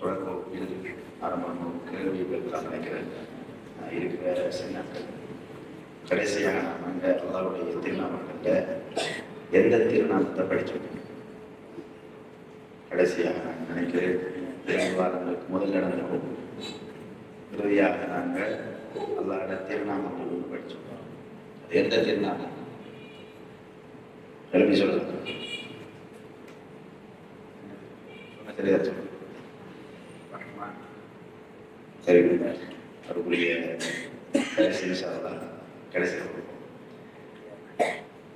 தொடக்க வகுப்பில் ஆரம்பம் கேள்விகள் நினைக்கிறேன் இருக்கிற சின்னாக்கள் கடைசியாக நாம் அந்த அல்லாவுடைய திருநாமங்களில் எந்த திருநாமத்தை படிச்சிருக்கோம் கடைசியாக நான் நினைக்கிறேன் இரண்டு வாரங்களுக்கு முதல் நடந்தோம் இறுதியாக நாங்கள் அல்லாட திருநாமங்கள் ஒன்று படிச்சிருக்கோம். அது எந்த திருநாமம்? எழுப்பி சொல்லுங்க. தெரியாது சரியா சொல்லுங்க ரஹ்மான். சரி அவருக்குரிய கடைசி விஷயம் கடைசி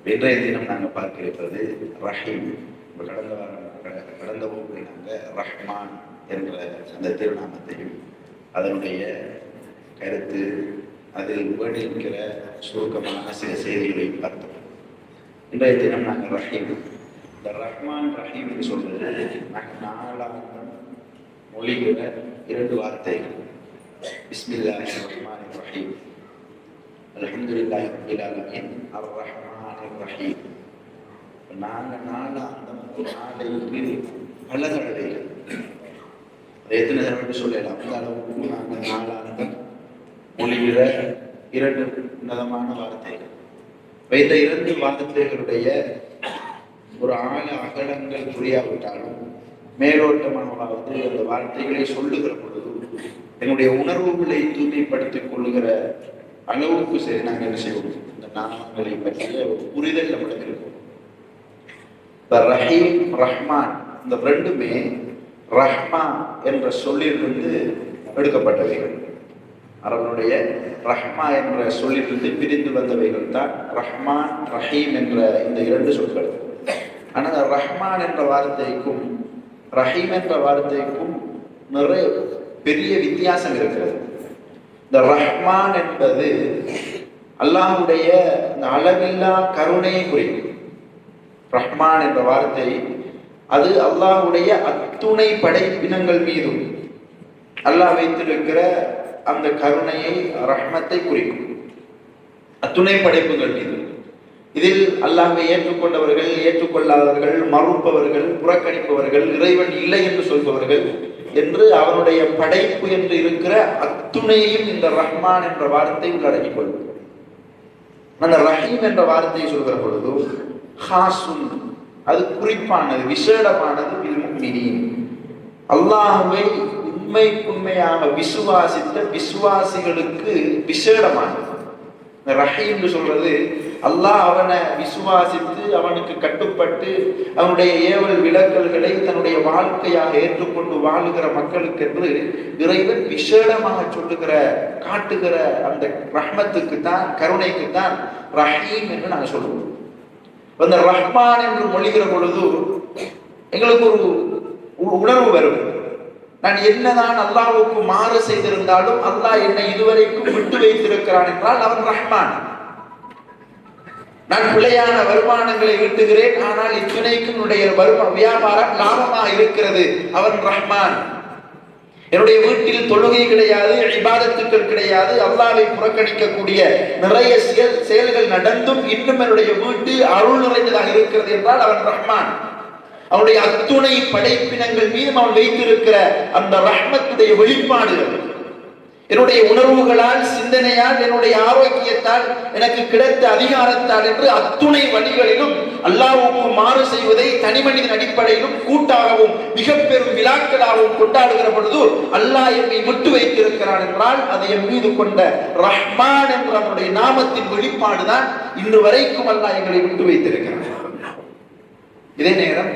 இன்றைய தினம் நாங்கள் பார்க்க இருப்பது ரஹீம். கடந்த வாரம் கடந்த வகுப்பில் நாங்கள் ரஹ்மான் என்ற அந்த திருநாமத்தையும் அதனுடைய கருத்து அதில் வேண்டியிருக்கிற சுருக்கமான சில செய்திகளை பார்த்தோம். இன்றைய தினம் நாங்கள் ரஹீம். இந்த ரஹ்மான் ரஹீம் சொல்வது சொல்றது நாங்கள் நாலாயிரம் மொழிகிற இரண்டு வார்த்தைகள். بسم பிஸ்மில்லாஹி ரஹ்மான் ரஹீம் அல்ஹம்துலில்லாஹி ரப்பில் ஆலமீன் அர் ரஹ்மான் ரஹீம் நாங்கள் நாளாந்தம் நாளைக்கு பல தடவைகள் எத்தனை தடவை சொல்லலாம் அந்த அளவுக்கு நாங்கள் நாளானங்கள் மொழிகிற இரண்டு உன்னதமான வார்த்தைகள் இப்ப இந்த இரண்டு வார்த்தைகளுடைய ஒரு ஆழ அகலங்கள் புரியாவிட்டாலும் மேலோட்டமானவாவது அந்த வார்த்தைகளை சொல்லுகிற பொழுது என்னுடைய உணர்வுகளை தூய்மைப்படுத்திக் கொள்ளுகிற அளவுக்கு சரி நாங்கள் என்ன செய்வோம்? இந்த நாமங்களை பற்றிய ஒரு புரிதல் நம்மளுக்கு இருக்கும். இந்த ரஹீம் ரஹ்மான் இந்த ரெண்டுமே ரஹ்மா என்ற சொல்லிலிருந்து எடுக்கப்பட்டவைகள். அவனுடைய ரஹ்மா என்ற சொல்லிலிருந்து பிரிந்து வந்தவைகள் தான் ரஹ்மான் ரஹீம் என்ற இந்த இரண்டு சொற்கள். ஆனால் ரஹ்மான் என்ற வார்த்தைக்கும் ரஹீம் என்ற வார்த்தைக்கும் நிறைய பெரிய வித்தியாசம் இருக்கிறது. இந்த ரஹ்மான் என்பது அல்லாஹ்வுடைய இந்த அளவில்லா கருணையை குறிக்கும் ரஹ்மான் என்ற வார்த்தை அது அல்லாஹ்வுடைய அத்துணை படைப்பினங்கள் மீதும் அல்லாஹ் வைத்திருக்கிற அந்த கருணையை ரஹ்மத்தை குறிக்கும். அத்துணை படைப்புகள் மீது இதில் அல்லாஹை ஏற்றுக்கொண்டவர்கள் ஏற்றுக்கொள்ளாதவர்கள் மறுப்பவர்கள் புறக்கணிப்பவர்கள் இறைவன் இல்லை என்று சொல்பவர்கள் என்று அவனுடைய படைப்பு என்று இருக்கிற அத்துணையையும் இந்த ரஹ்மான் என்ற வார்த்தை உள்ளடக்கிக் கொள்ளும். அந்த ரஹீம் என்ற வார்த்தையை சொல்கிற பொழுது ஹாசுன் அது குறிப்பானது விசேடமானது மினியும் அல்லாஹுவை உண்மை உண்மையாக விசுவாசித்த விசுவாசிகளுக்கு விசேடமானது. ரஹீம்னு சொல்றது அல்லாஹ் அவனை விசுவாசித்து அவனுக்கு கட்டுப்பட்டு அவனுடைய ஏவல் விலக்கல்களை தன்னுடைய வாழ்க்கையாக ஏற்றுக்கொண்டு வாழுகிற மக்களுக்கு என்று இறைவன் விசேடமாக சொல்லுகிற காட்டுகிற அந்த ரஹ்மத்துக்கு தான் கருணைக்கு தான் ரஹீம் என்று நாங்கள் சொல்லுவோம். அந்த ரஹ்மான் என்று மொழிகிற பொழுது எங்களுக்கு ஒரு உ- உணர்வு வரும். நான் என்னதான் அல்லாவுக்கு மாறு செய்திருந்தாலும் அல்லாஹ் என்னை இதுவரைக்கும் விட்டு வைத்திருக்கிறான் என்றால் அவன் ரஹ்மான். நான் பிழையான வருமானங்களை ஈட்டுகிறேன் ஆனால் இத்துணைக்கும் என்னுடைய வருமா வியாபாரம் லாபமாக இருக்கிறது. அவன் ரஹ்மான். என்னுடைய வீட்டில் தொழுகை கிடையாது இபாதத்துக்கள் கிடையாது அல்லாவை புறக்கணிக்கக்கூடிய நிறைய செயல் செயல்கள் நடந்தும் இன்னும் என்னுடைய வீட்டு அருள் நிறைந்ததாக இருக்கிறது என்றால் அவன் ரஹ்மான். அவனுடைய அத்துணை படைப்பினங்கள் மீதும் அவன் வைத்திருக்கிற அந்த ரஹ்மத்துடைய வெளிப்பாடுகள். என்னுடைய உணர்வுகளால் சிந்தனையால் என்னுடைய ஆரோக்கியத்தால் எனக்கு கிடைத்த அதிகாரத்தால் என்று அத்துணை வழிகளிலும் அல்லாவுக்கு மாறு செய்வதை தனி மனிதன் அடிப்படையிலும் கூட்டாகவும் மிக பெரும் விழாக்களாகவும் கொண்டாடுகிற பொழுது அல்லாஹ் என்னை விட்டு வைத்திருக்கிறான் என்றால் அதை என் மீது கொண்ட ரஹ்மான் என்ற அவனுடைய நாமத்தின் வெளிப்பாடுதான் இன்று வரைக்கும் அல்லாஹ் எங்களை விட்டு வைத்திருக்கிறான். இதே நேரம்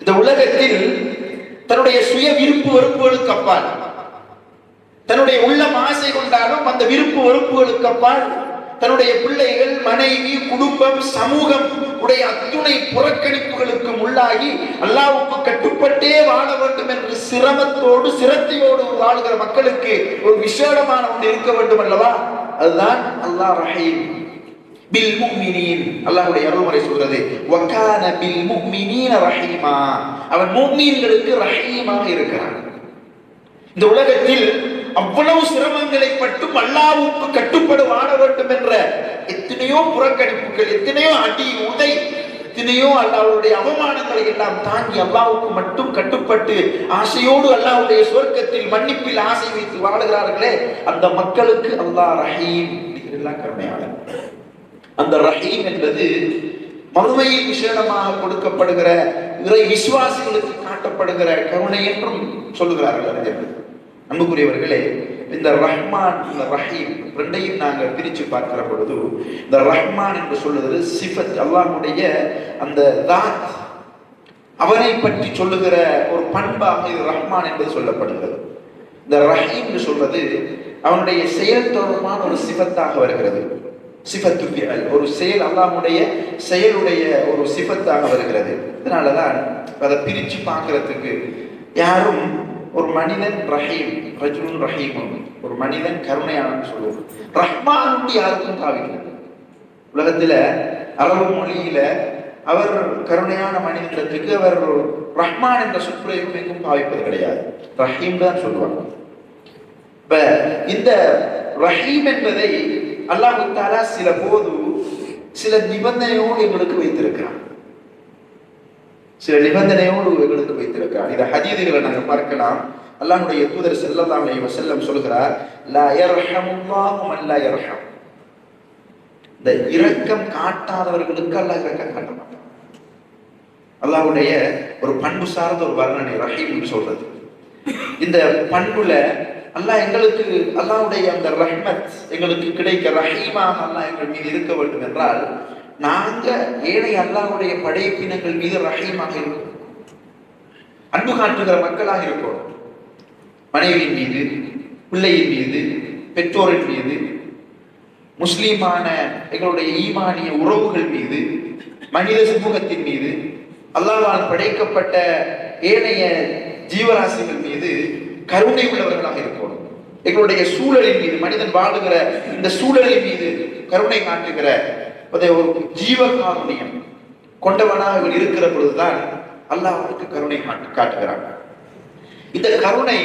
இந்த உலகத்தில் தன்னுடைய சுய விருப்பு வெறுப்புகளுக்கு அப்பால் தன்னுடைய உள்ளம் ஆசை கொண்டாலும் அந்த விருப்பு வெறுப்புகளுக்கு அப்பால் தன்னுடைய பிள்ளைகள் மனைவி குடும்பம் சமூகம் உடைய அத்துணை புறக்கணிப்புகளுக்கும் உள்ளாகி அல்லாவுக்கு கட்டுப்பட்டே வாழ வேண்டும் என்று சிரமத்தோடு சிரத்தையோடு வாழ்கிற மக்களுக்கு ஒரு விசேடமான ஒன்று இருக்க வேண்டும் அல்லவா? அதுதான் அல்லாஹ் ரஹீம். பில் முஃமினீன் அல்லாஹுடைய அருள்முறை சொல்றது வக்கான பில் முஃமினீன ரஹீமா. அவன் முக்மீன்களுக்கு ரஹீமாக இருக்கிறான். இந்த உலகத்தில் அவ்வளவு சிரமங்களை பட்டும் அல்லாவுக்கு கட்டுப்பட வாழ வேண்டும் என்ற எத்தனையோ புறக்கணிப்புகள் எத்தனையோ அடி உதை எத்தனையோ அல்லாவுடைய அவமானங்களை எல்லாம் தாங்கி அல்லாவுக்கு மட்டும் கட்டுப்பட்டு ஆசையோடு அல்லாவுடைய சொர்க்கத்தில் மன்னிப்பில் ஆசை வைத்து வாழுகிறார்களே அந்த மக்களுக்கு அல்லாஹ் ரஹீம் எல்லாம் கருணையாளர் அந்த ரஹீம் என்பது மறுமையில் விசேடமாக கொடுக்கப்படுகிற இறை விசுவாசிகளுக்கு காட்டப்படுகிற கருணை என்றும் சொல்லுகிறார்கள் அறிஞர்கள் அன்புக்குரியவர்களே இந்த ரஹ்மான் இந்த ரஹீம் ரெண்டையும் நாங்கள் பிரித்து பார்க்கிற பொழுது இந்த ரஹ்மான் என்று சொல்லுவது சிஃபத் அல்லாஹுடைய அந்த தாத் அவரை பற்றி சொல்லுகிற ஒரு பண்பாக இது ரஹ்மான் என்பது சொல்லப்படுகிறது. இந்த ரஹீம் என்று அவனுடைய செயல் தொடர்பான ஒரு சிபத்தாக வருகிறது. சிபத்து ஒரு செயல் அல்லாமுடைய செயலுடைய ஒரு சிபத்தாக வருகிறது. இதனாலதான் அதை பிரித்து பார்க்கறதுக்கு யாரும் ஒரு மனிதன் ரஹீம் ரஜுலுன் ரஹீம் ஒரு மனிதன் கருணையானன்னு சொல்லுவோம் ரஹ்மானுக்கு யாருக்கும் பாவிக்கிறது உலகத்துல அரபு மொழியில அவர் கருணையான மனிதத்துக்கு அவர் ரஹ்மான் என்ற சொற்பிரயோகம் எங்கும் பாவிப்பது கிடையாது. ரஹீம் தான் சொல்லுவாங்க. இப்ப இந்த ரஹீம் என்பதை அல்லாஹு தாலா சில போது சில நிபந்தனையோடு எங்களுக்கு வைத்திருக்கிறான். சில நிபந்தனையோடு எங்களுக்கு வைத்திருக்கிறான் இந்த ஹதீதிகளை நாங்கள் பார்க்கலாம். அல்லாஹுடைய தூதர் செல்லலாம் செல்லம் சொல்கிறார் லா யர்ஹமுல்லாஹு மன் லா இந்த இரக்கம் காட்டாதவர்களுக்கு அல்லாஹ் இரக்கம் காட்ட மாட்டான். அல்லாஹுடைய ஒரு பண்பு சார்ந்த ஒரு வர்ணனை ரஹீம் சொல்றது. இந்த பண்புல அல்லாஹ் எங்களுக்கு அல்லாஹுடைய அந்த ரஹ்மத் எங்களுக்கு கிடைக்க ரஹீமாக அல்லாஹ் எங்கள் மீது இருக்க வேண்டும் என்றால் நாங்க ஏழை அல்லாவுடைய படைப்பினங்கள் மீது ரஹீமாக இருக்கும். அன்பு காட்டுகிற மக்களாக இருக்கோம். மனைவியின் மீது பிள்ளையின் மீது பெற்றோரின் மீது முஸ்லீமான எங்களுடைய ஈமானிய உறவுகள் மீது மனித சமூகத்தின் மீது அல்லாவால் படைக்கப்பட்ட ஏனைய ஜீவராசிகள் மீது கருணை உள்ளவர்களாக இருக்கணும் எங்களுடைய சூழலின் மீது மனிதன் வாழுகிற இந்த சூழலின் மீது கருணை காட்டுகிற ஒரு ஜீவகாருண்யம் கொண்டவனாக இவன் இருக்கிற பொழுதுதான் அல்லாஹ் அவனுக்கு கருணை காட்டுகிறான். இந்த கருணை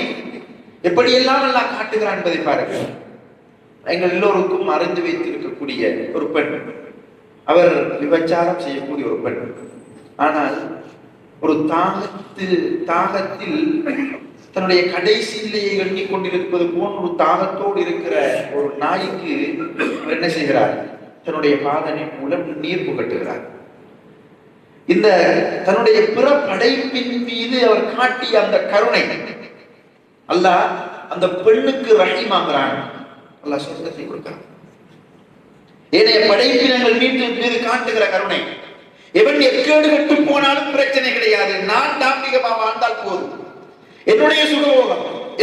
எப்படியெல்லாம் நல்லா காட்டுகிறான் என்பதை பாருங்கள். எங்கள் எல்லோருக்கும் அறிந்து வைத்திருக்கக்கூடிய ஒரு பெண். அவர் விபச்சாரம் செய்யக்கூடிய ஒரு பெண். ஆனால் ஒரு தாகத்து தாகத்தில் தன்னுடைய கடைசியிலேயே எண்ணிக் கொண்டிருப்பது போன்ற ஒரு தாகத்தோடு இருக்கிற ஒரு நாய்க்கு என்ன செய்கிறார்? தன்னுடைய பாதனின் மூலம் நீர் புகட்டுகிறார். இந்த தன்னுடைய பிற படைப்பின் மீது அவர் காட்டிய அந்த கருணை அல்லாஹ் அந்த பெண்ணுக்கு ரஹீமாகிறான். அல்ல சொர்க்கத்தை கொடுக்கிறான். ஏனைய படைப்பினங்கள் மீது மீது காட்டுகிற கருணை. எவன் எக்கேடு கட்டு போனாலும் பிரச்சனை கிடையாது. நான் தாம்பிகமா வாழ்ந்தால் போதும். என்னுடைய சுகபோகம்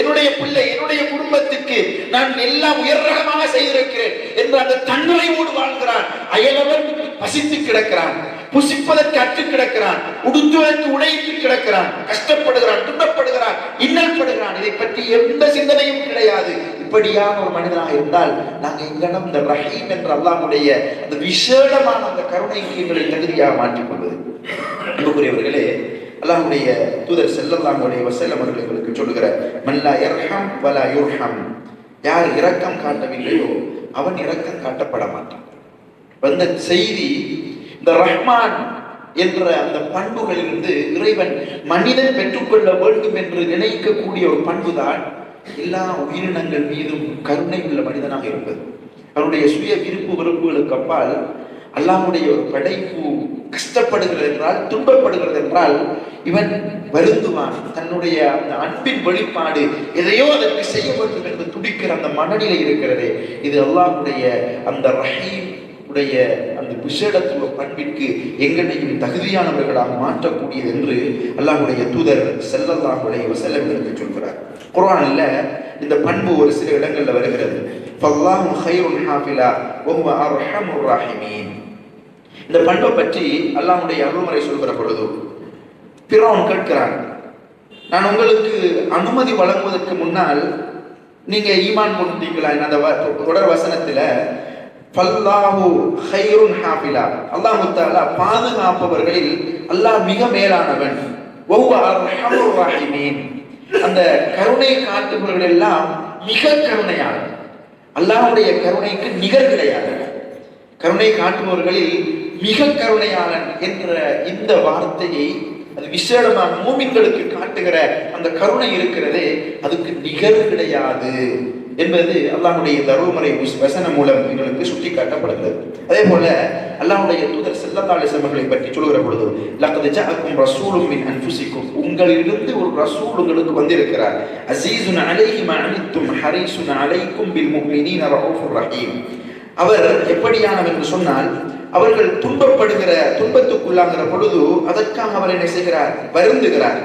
என்னுடைய பிள்ளை என்னுடைய குடும்பத்துக்கு நான் எல்லாம் உயர்ரகமாக செய்திருக்கிறேன் என்று அந்த தன்னுரையோடு வாழ்கிறான். அயலவன் பசித்து கிடக்கிறான் புசிப்பதற்கு அற்று கிடக்கிறான் உடுத்துவதற்கு உடைத்து கிடக்கிறான் கஷ்டப்படுகிறான் துன்பப்படுகிறான் இன்னல் படுகிறான் இதை பற்றி எந்த சிந்தனையும் கிடையாது. இப்படியான ஒரு மனிதனாக இருந்தால் நாங்க எங்கனம் இந்த ரஹீம் என்ற அல்லாமுடைய அந்த விசேடமான அந்த கருணைக்கு எங்களை தகுதியாக மாற்றிக் கொள்வது. அன்புக்குரியவர்களே அல்லாஹுடைய தூதர் செல்லல்லாஹுடைய வசல்லம் அவர்கள் எங்களுக்கு சொல்லுகிற மல்லா யர்ஹம் வலா யுர்ஹம். யார் இரக்கம் காட்டவில்லையோ அவன் இரக்கம் காட்டப்பட மாட்டான். வந்த செய்தி இந்த ரஹ்மான் என்ற அந்த பண்புகளிலிருந்து இறைவன் மனிதன் பெற்றுக்கொள்ள வேண்டும் என்று நினைக்கக்கூடிய ஒரு பண்புதான் எல்லா உயிரினங்கள் மீதும் கருணை உள்ள மனிதனாக இருப்பது அவனுடைய சுய விருப்பு வெறுப்புகளுக்கு அப்பால் அல்லாஹுடைய ஒரு படைப்பு கஷ்டப்படுகிறது என்றால் துன்பப்படுகிறது என்றால் இவன் வருந்துவான். தன்னுடைய அந்த அன்பின் வழிபாடு எதையோ அதற்கு செய்ய வேண்டும் என்று துடிக்கிற அந்த மனநிலை இருக்கிறது. இது அல்லாஹுடைய அந்த ரஹீம் உடைய அந்த விஷேடத்துவ பண்பிற்கு எங்களையும் தகுதியானவர்களாக மாற்றக்கூடியது என்று அல்லாஹுடைய தூதர் செல்லல்லாஹுடைய செல்லவிற்கு சொல்கிறார். குரானில் இந்த பண்பு ஒரு சில இடங்களில் வருகிறது. ஃபல்லாஹு ஹைருன் ஹாஃபிலா ஒவ்வொரு ரஹமீன். இந்த பண்பை பற்றி அல்லாவுடைய அருள்முறை சொல்கிற பொழுது பிறவன் கேட்கிறான் நான் உங்களுக்கு அனுமதி வழங்குவதற்கு முன்னால் நீங்க ஈமான் கொண்டீங்களா அந்த வ- தொடர் வசனத்துல ஃபல்லாஹு ஹைருன் ஹாபிலா அல்லாஹ் தஆலா பாதுகாப்பவர்களில் அல்லாஹ் மிக மேலானவன். அந்த கருணை காட்டுபவர்கள் எல்லாம் மிக கருணையானவன் அல்லாஹுடைய கருணைக்கு நிகர் கிடையாது. கருணை காட்டுபவர்களில் மிக கருணையாளன் என்ற இந்த வார்த்தையை அது விசேடமாக மூமின்களுக்கு காட்டுகிற அந்த கருணை இருக்கிறதே அதுக்கு நிகர் கிடையாது என்பது அல்லாஹுடைய தருமறை வசனம் மூலம் எங்களுக்கு சுட்டி காட்டப்படுகிறது அதே போல அல்லாஹுடைய தூதர் ஸல்லல்லாஹு அலைஹி பற்றி சொல்கிற பொழுது லக்கத் ரசூலும் மின் அன்புசிக்கும் உங்களிலிருந்து ஒரு ரசூல் உங்களுக்கு வந்திருக்கிறார். அசீசுன் அலைஹிம் அனைத்தும் அனித்தும் அலைக்கும் பில் முஃமினீன ரஹூஃபுர் ரஹீம். அவர் எப்படியானவர் என்று சொன்னால் அவர்கள் துன்பப்படுகிற துன்பத்துக்குள்ளாகிற பொழுது அதற்காக அவர் என்ன செய்கிறார்? வருந்துகிறார்.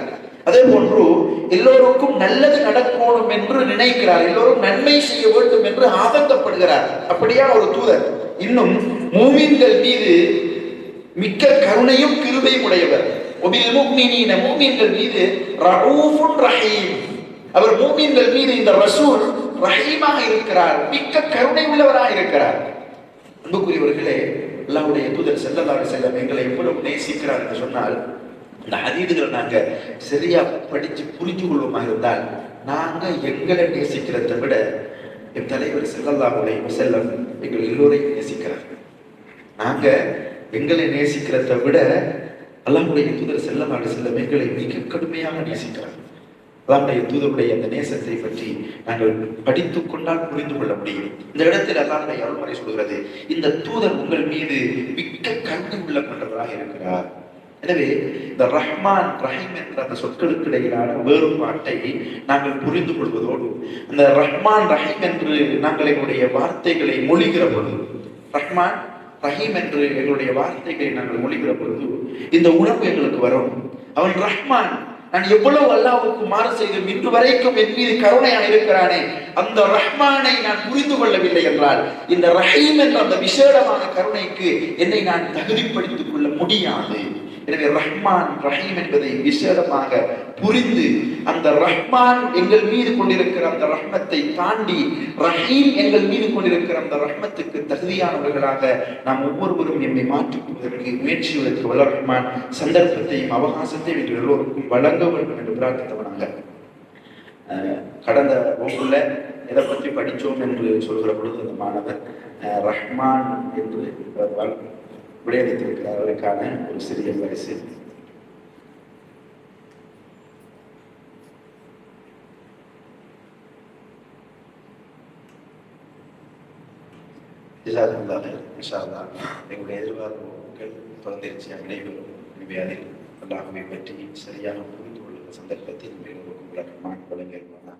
அதே போன்று எல்லோருக்கும் நல்லது நடக்கணும் என்று நினைக்கிறார். எல்லோரும் நன்மை செய்ய வேண்டும் என்று ஆபத்தப்படுகிறார் அப்படியா ஒரு தூதர். இன்னும் மூமின்கள் மீது மிக்க கருணையும் கிருபையும் உடையவர். ஒபில் மூமின்கள் மீது ரഊஃபுன் ரஹீம். அவர் மூமின்கள் மீது இந்த ரசூல் ரஹீமாக இருக்கிறார். மிக்க கருணை உள்ளவராக இருக்கிறார். அன்புக்குரியவர்களே அல்லாவுடைய தூதர் செல்லதாக செல்லம் எங்களை எவ்வளவு நேசிக்கிறார் என்று சொன்னால் இந்த ஹதீதுகளை நாங்கள் சரியா படித்து புரிஞ்சு கொள்வோமாக இருந்தால் நாங்கள் எங்களை நேசிக்கிறதை விட என் தலைவர் செல்லல்லாவுடைய செல்லம் எங்கள் எல்லோரையும் நேசிக்கிறார். நாங்கள் எங்களை நேசிக்கிறத விட அல்லாவுடைய தூதர் செல்லல்லாஹு செல்லம் எங்களை மிக கடுமையாக நேசிக்கிறார். அல்லாவுடைய தூதருடைய அந்த நேசத்தை பற்றி நாங்கள் படித்துக் கொண்டால் புரிந்து கொள்ள முடியும். இந்த இடத்தில் அல்லாவுடைய அருள்முறை சொல்கிறது இந்த தூதர் உங்கள் மீது மிக்க கருணை உள்ள கொண்டவராக இருக்கிறார். எனவே இந்த ரஹ்மான் ரஹீம் என்ற அந்த சொற்களுக்கு இடையிலான வேறுபாட்டை நாங்கள் புரிந்து கொள்வதோடு அந்த ரஹ்மான் ரஹீம் என்று நாங்கள் எங்களுடைய வார்த்தைகளை மொழிகிற பொழுது ரஹ்மான் ரஹீம் என்று எங்களுடைய வார்த்தைகளை நாங்கள் மொழிகிற பொழுது இந்த உணர்வு எங்களுக்கு வரும். அவன் ரஹ்மான் நான் எவ்வளவு அல்லாவுக்கு மாறு செய்தும் இன்று வரைக்கும் என் மீது கருணையாக இருக்கிறானே அந்த ரஹ்மானை நான் புரிந்து கொள்ளவில்லை என்றால் இந்த ரஹீம் என்ற அந்த விசேடமான கருணைக்கு என்னை நான் தகுதிப்படுத்திக் கொள்ள முடியாது. எனவே ரஹ்மான் ரஹீம் என்பதை விசேடமாக புரிந்து அந்த ரஹ்மான் எங்கள் மீது கொண்டிருக்கிற அந்த ரஹ்மத்தை தாண்டி ரஹீம் எங்கள் மீது கொண்டிருக்கிற அந்த ரஹ்மத்துக்கு தகுதியானவர்களாக நாம் ஒவ்வொருவரும் என்னை மாற்றிக் கொள்வதற்கு முயற்சி வல்ல ரஹ்மான் சந்தர்ப்பத்தையும் அவகாசத்தையும் எங்கள் எல்லோருக்கும் வழங்க வேண்டும் என்று பிரார்த்தித்தவனாங்க கடந்த வகுப்புல எதை பற்றி படித்தோம் என்று சொல்கிற பொழுது அந்த மாணவர் ரஹ்மான் என்று அவர் ஒரு சிறிய பரிசு. ஜிசாக்குல்லாஹ் இன்ஷா எங்களுடைய எதிர்பார்ப்பு வகுப்புகள் அனைவரும் நடைபெறும் எனவே அதில் அல்லாஹுவை பற்றி சரியாக புரிந்து கொள்ளும் சந்தர்ப்பத்தில் எல்லோருக்கும் ரஹ்மான் வழங்கியிருப்பாங்க